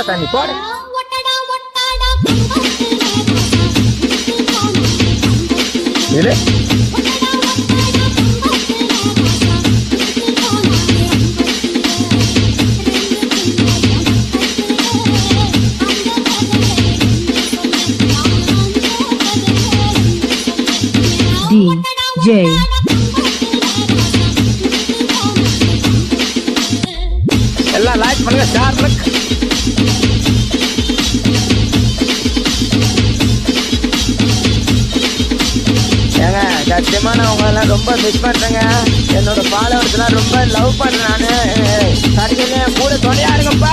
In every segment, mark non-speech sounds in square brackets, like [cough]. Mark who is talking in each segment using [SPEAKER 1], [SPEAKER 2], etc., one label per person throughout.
[SPEAKER 1] விடாத தண்ணி போடு. இரு. எல்லாம் லைக் பண்ணுங்க ஷேர் பண்ணுங்க. சத்தியமா நான் உங்களெல்லாம் ரொம்ப மிஸ் பண்றேங்க. என்னோட ஃபாலோவர்ஸ்லாம் ரொம்ப லவ் பண்றேன் நானு. கடைசியில கூட துணையா இருங்கப்பா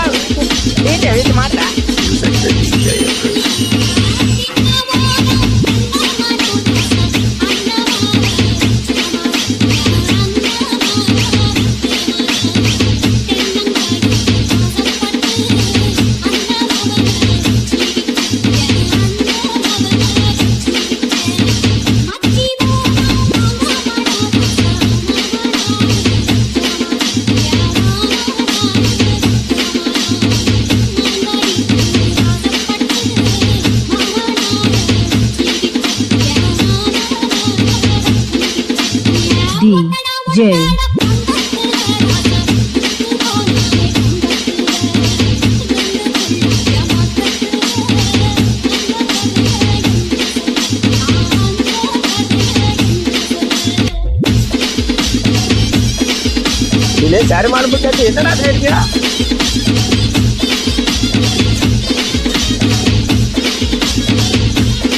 [SPEAKER 1] இல்ல சருமானு கேட்டு என்னடா செய்யறீங்க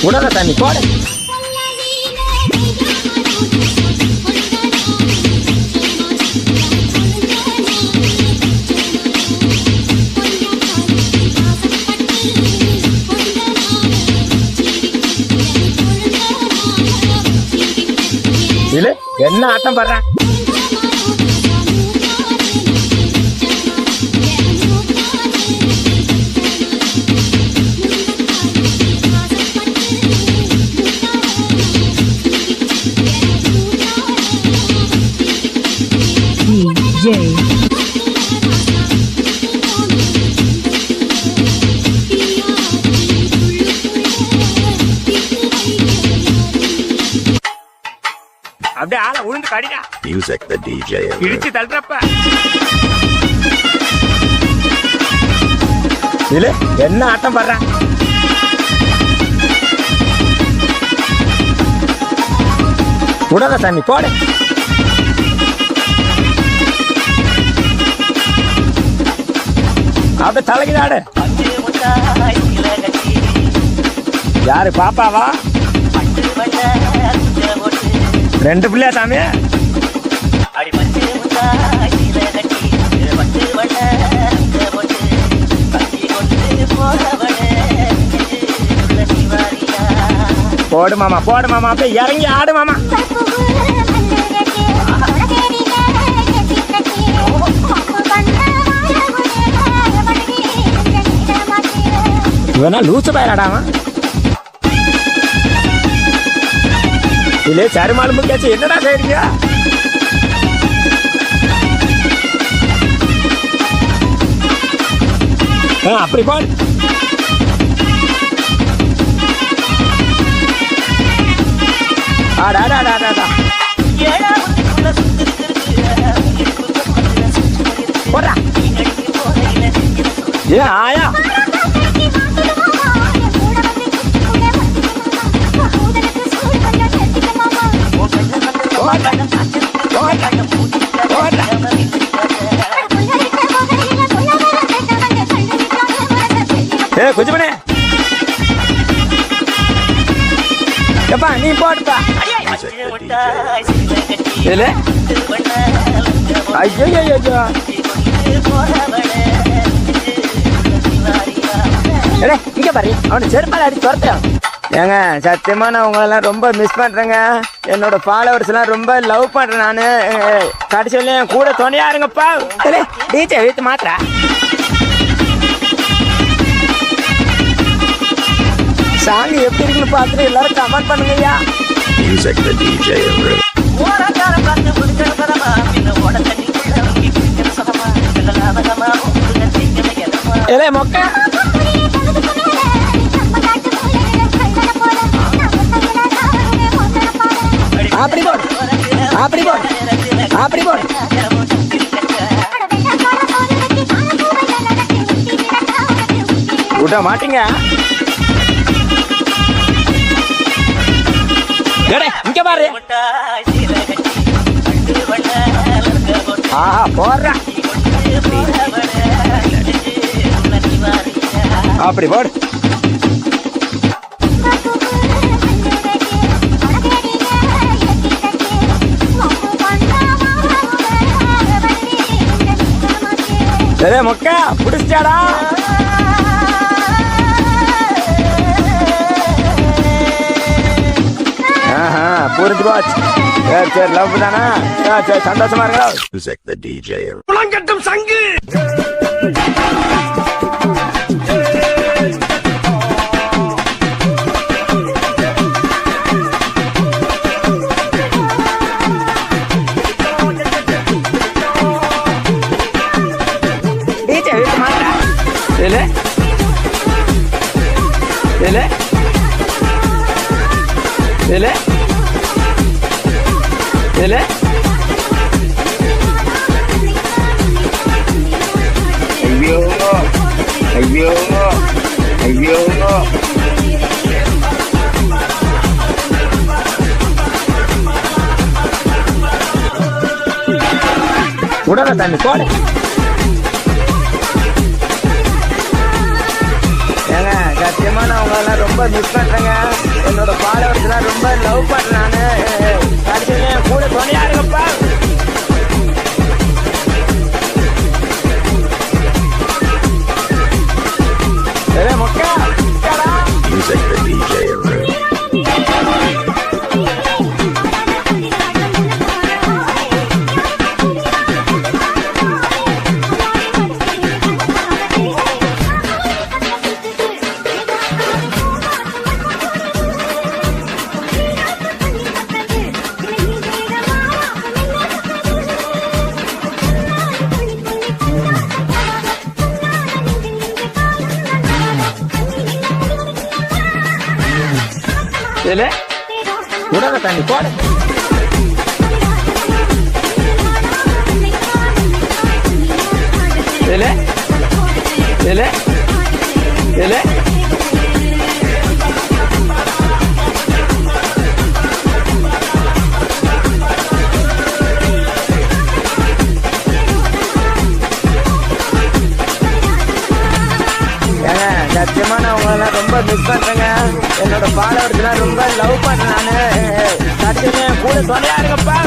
[SPEAKER 1] உடல தண்ணி போடு. என்ன ஆட்டம் படுறேன்
[SPEAKER 2] Music the DJ.
[SPEAKER 1] இடிச்சு தள்ளுறப்ப. இல்ல என்ன ஆட்டம் படுறேன் உடல தண்ணி போடு. அப்படியே தலைகிடாடு. யாரு பாப்பாவா? ரெண்டு பிள்ளையா சாமி? போடு மாமா போடு மாமா அப்படியே இறங்கி ஆடு மாமா. இவனா லூசு பயலாடாவன் இல்லே சருமாலும் கேச்சு என்னடா செய்றீங்க? ஆ, அப்படி போடு ஆடா ஆடா ஆடா ஆடா போடா ஏ ஆயா போடா போடா போடா ஏ குஜுமனே எப்பா நீ போடுப்பா.
[SPEAKER 2] Music
[SPEAKER 1] இல்ல ஐயோ ஐயோ ஐயோ ஏடே, இங்க பாரு. அவனை செருப்பால அடி துரத்தையும் ஏங்க சத்தியமா நான் உங்களெல்லாம் ரொம்ப மிஸ் பண்ணுறேங்க என்னோட ஃபாலோவர்ஸ் எல்லாம் ரொம்ப லவ் பண்ணுறேன் நான். கடைசியில் என் கூட துணையா இருங்கப்பா. டீச்சர் வீட்டு மாத்திரா சாங் எப்படி இருக்குன்னு பார்த்துட்டு எல்லாரும் கமெண்ட் பண்ணுங்க ஐயா
[SPEAKER 2] Music the DJ.
[SPEAKER 3] ஓரக்கார பார்த்து புதுக்கல் பரமா பின்ன ஓட தண்ணி லாபகமா? தீங்கமை
[SPEAKER 1] ஏலே மொக்க. அப்படி போடு. அப்படி போடு. அப்படி போடு. விட மாட்டீங்க. இங்க பாரு. ஆஹா போடுறா. அப்படி போடு. ஏலே மொக்க புடிச்சிட்டாடா. புரிஞ்சு போச்சு சரி சரி லவ் தானா? சரி சந்தோஷமா இருக்கா
[SPEAKER 2] Music the DJ.
[SPEAKER 1] டிஜே வீட்டு இதுல? ஐயோ ஐயோ ஐயோ. உடனே தண்ணி போடு. சத்தியமா நான் உங்களெல்லாம் ரொம்ப மிஸ் பண்றேங்க என்னோட ஃபாலோவர்ஸ்லாம் ரொம்ப லவ் பண்றேன் கூட துணையா ஏலே உடல தண்ணி போடு. ஏலே ஏலே ஏலே ரொம்ப மிஸ் பண்றேங்க. என்னோட ஃபாலோவர்ஸ்லாம் ரொம்ப லவ் பண்றேன் சத்தியமே கூட துணையா இருங்கப்பா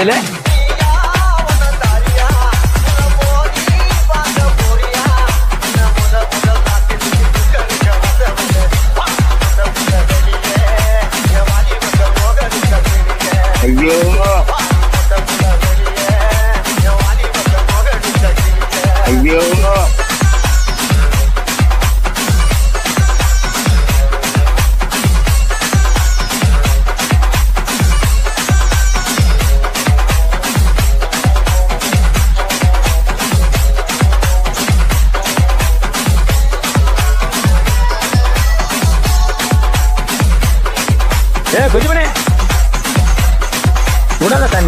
[SPEAKER 1] ஏலே
[SPEAKER 4] ஐயோ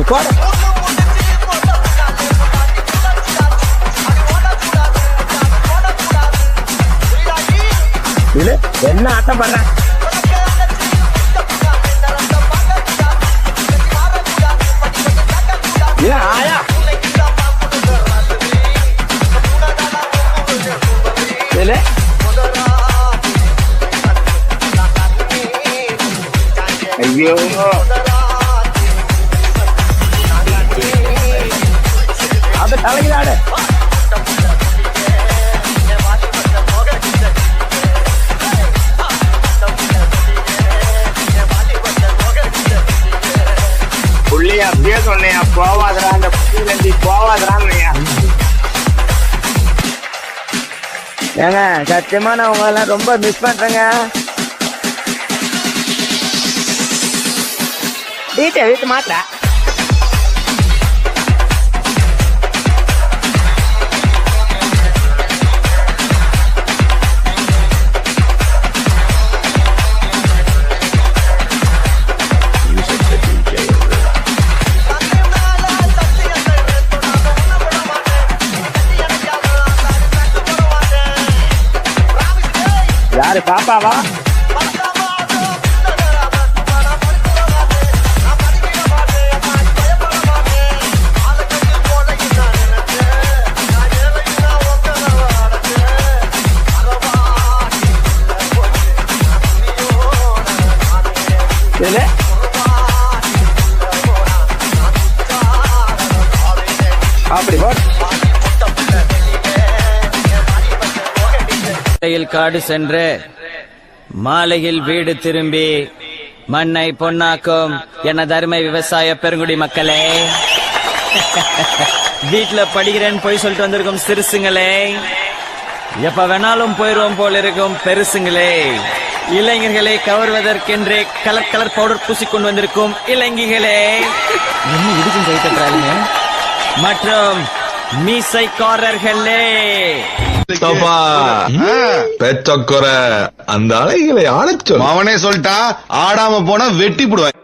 [SPEAKER 4] me தண்ணி இல்ல என்ன ஆட்டம் பண்ற? ஆயா. ஐயோ. தலையிலாடு புள்ளைய அப்படியே சொன்னையா போவாதரா அந்த புள்ளிலேருந்து போவாதரான்னு ஏங்க சத்தியமா நான் உங்களெல்லாம் ரொம்ப மிஸ் பண்றேங்க. வீட்டை வீட்டு யாரு பாப்பாவா? இல்ல அப்படி போ
[SPEAKER 5] காலையில் காடு சென்று மாலையில் வீடு திரும்பி மண்ணை பொன்னாக்கும் எனது அருமை விவசாய பெருங்குடி மக்களே. [laughs] வீட்டுல படிக்கிறேன்னு போய் சொல்லிட்டு வந்திருக்கும் சிறுசுங்களே. எப்ப வேணாலும் போயிருவோம் போல இருக்கும் பெருசுங்களே. இளைஞர்களை கவர்வதற்கென்றே கலர் கலர் பவுடர் பூசிக்கொண்டு வந்திருக்கும் இளைஞர்களே என்ன இடுக்கும் கை மற்றும் மீசைக்காரர்களே.
[SPEAKER 6] தப்பா பெச்சக்கொர அந்த அலைகளை ஆளச் சொல்.
[SPEAKER 1] அவனே சொல்லிட்டா ஆடாம போனா வெட்டி போடுவேன்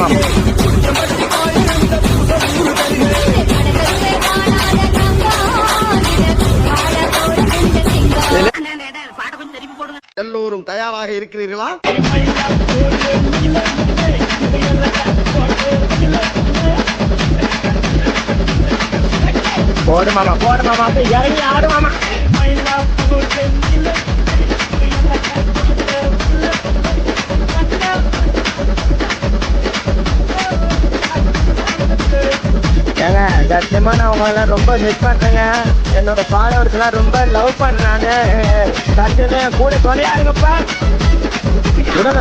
[SPEAKER 4] போடு மாமா
[SPEAKER 7] எல்லோரும் தயாராக இருக்கிறீர்களா?
[SPEAKER 4] போடு மாமா போடு மாமா இறங்கி ஆடு மாமா. ஏங்க சத்தியமா நான் உங்களெல்லாம் ரொம்ப மிஸ் பண்றேங்க. என்னோட ஃபாலோவர்ஸ்லாம் ரொம்ப லவ் பண்ணுறாங்க சத்தியமே என் கூட துணையா இருங்கப்பா உடனே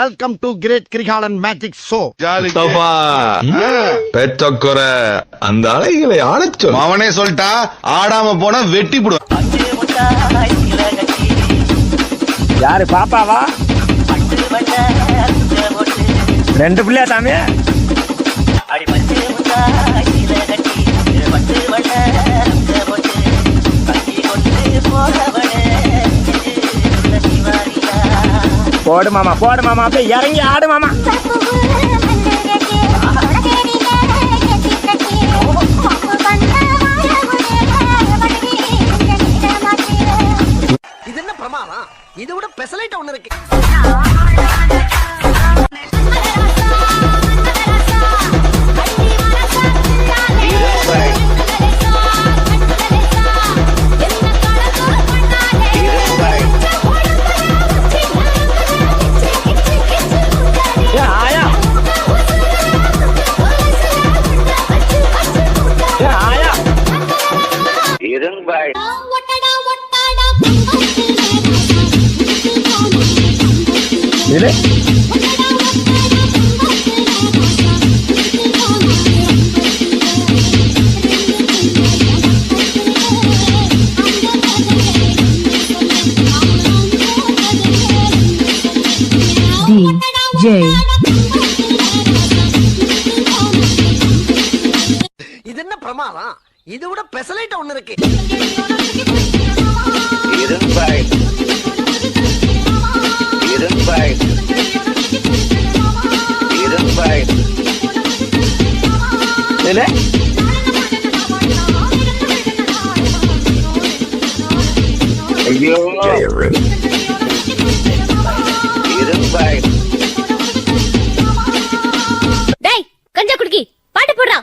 [SPEAKER 8] welcome to great Kirikalan magic show
[SPEAKER 6] பெத்தக்குறை அந்த அலைகளை சொல்
[SPEAKER 4] அவனே சொல்லிட்டா ஆடாம போனா வெட்டி போடுவேன்.
[SPEAKER 1] யாரு பாப்பாவா? ரெண்டு பிள்ளையா சாமி?
[SPEAKER 3] அடி
[SPEAKER 1] போடு மாமா போடு மாமா அப்படியே இறங்கி ஆடு மாமா.
[SPEAKER 9] through. డేయ్ కంజకుడికి పాట
[SPEAKER 1] పుడ్రా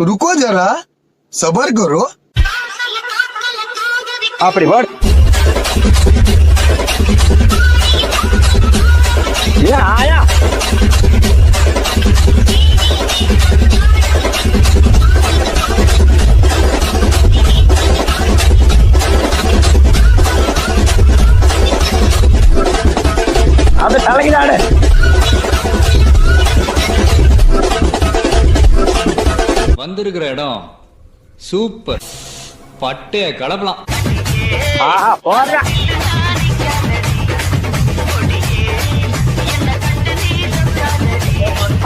[SPEAKER 8] रुको जरा सबर करो
[SPEAKER 1] அப்படி வாட் ஏ ஆயா. அப்படி தலைகிறாடு
[SPEAKER 10] வந்திருக்கிற இடம் சூப்பர். பட்டைய கலப்பலாம்.
[SPEAKER 1] ஆஹா போடுறா.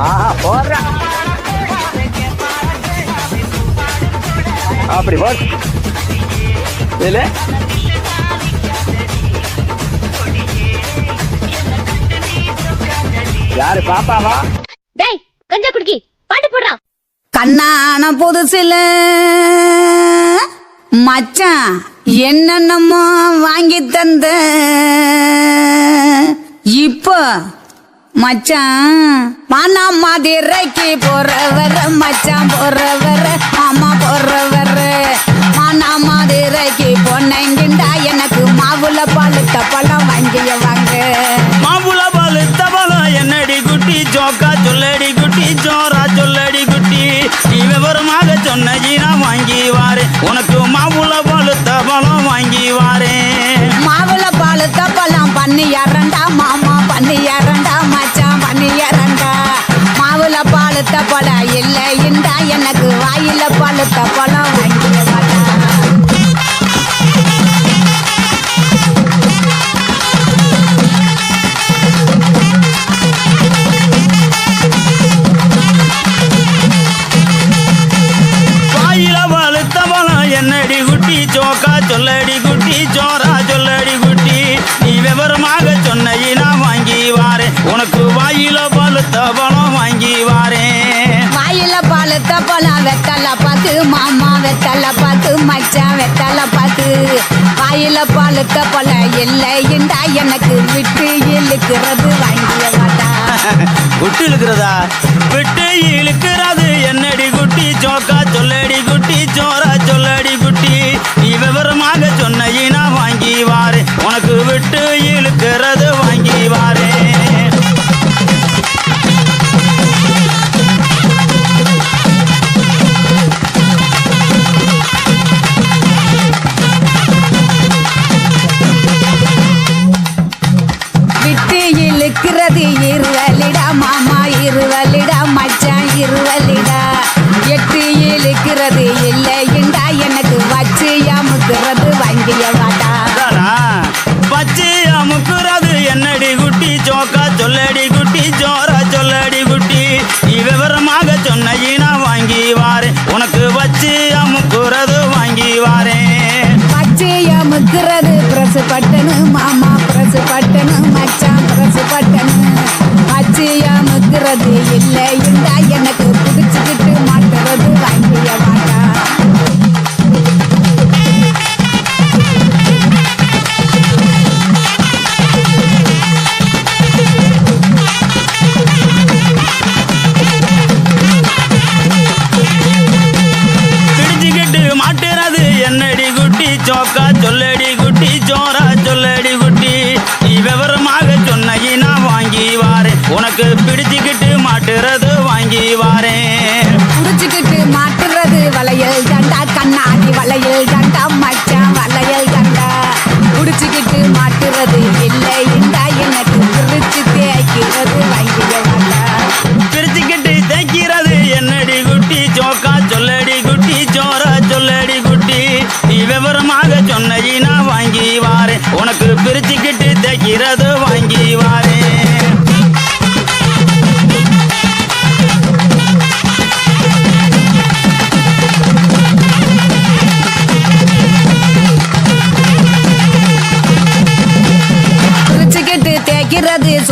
[SPEAKER 1] ஆஹா போடுறா. அப்படி போடு. இதுல. யாரு பாப்பாவா?
[SPEAKER 9] டேய் கஞ்சா குடுக்கி. பாட்டு போடுறா.
[SPEAKER 11] கண்ணான புதுசுல மச்சான் என்னென்னமோ வாங்கி தந்த. இப்போ மச்சான் மானா மதுரைக்கு போறவர மச்சான் போறவர மாமா போறவர. மானா மதுரைக்கு பொண்ணைங்கிண்டா எனக்கு மாவுல பழுத்த பழம் வாங்கிய வாங்க.
[SPEAKER 12] மாவுல பழுத்த தபலம் என்னடி குட்டி ஜோக்கா சொல்லடி குட்டி ஜோரா சொல்லடி குட்டி. நீ விவரமாக சொன்ன நான் வாங்கி வாரு. உனக்கு வாரே.
[SPEAKER 11] மாவுல பால் தப்பலாம் பண்ணி இறண்டா மாமா பண்ணி இறண்டா மச்சான் பண்ணி இறண்டா. மாவுல பால் தப்பல இல்லை இண்டா எனக்கு வாயில பால் தப்பலம்
[SPEAKER 12] வாயில பால்
[SPEAKER 11] இல்லை இண்டா எனக்கு விட்டு இழுக்கிறது வாங்கிய வாடா.
[SPEAKER 12] விட்டு இழுக்கிறதா? விட்டு இழுக்கிறது என்னடி குட்டி ஜோக்கா சொல்லடி குட்டி ஜோரா சொல்லடி குட்டி. நீ விவரமாக சொன்ன நான் வாங்கி வாரு. உனக்கு விட்டு இழுக்கிறது
[SPEAKER 11] காட்டணும் அச்சியா முக்கிறது இல்லை இருந்தா எனக்கு போவது இல்லை.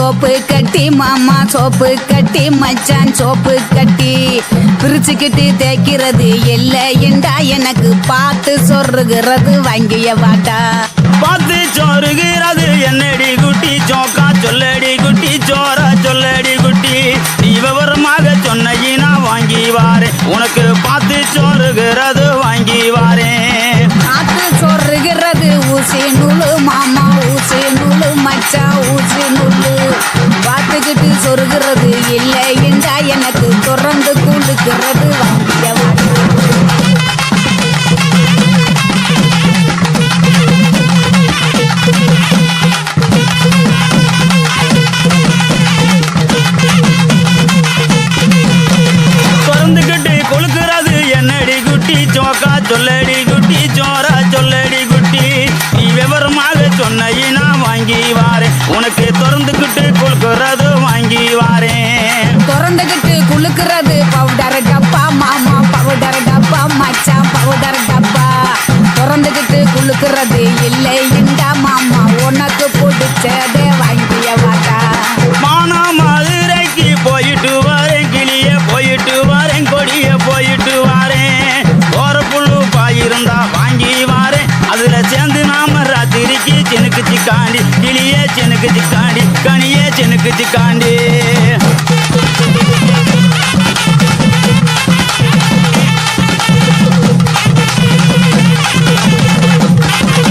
[SPEAKER 11] சோப்பு கட்டி மாமா சோப்பு கட்டி மச்சான் சோப்பு கட்டி. பிரிச்சுக்கிட்டு தேய்க்கிறது இல்லை என்றா எனக்கு பார்த்து சொருகிறது வாங்கிய
[SPEAKER 12] வாட்டா. பார்த்து சொருகு Gandhi.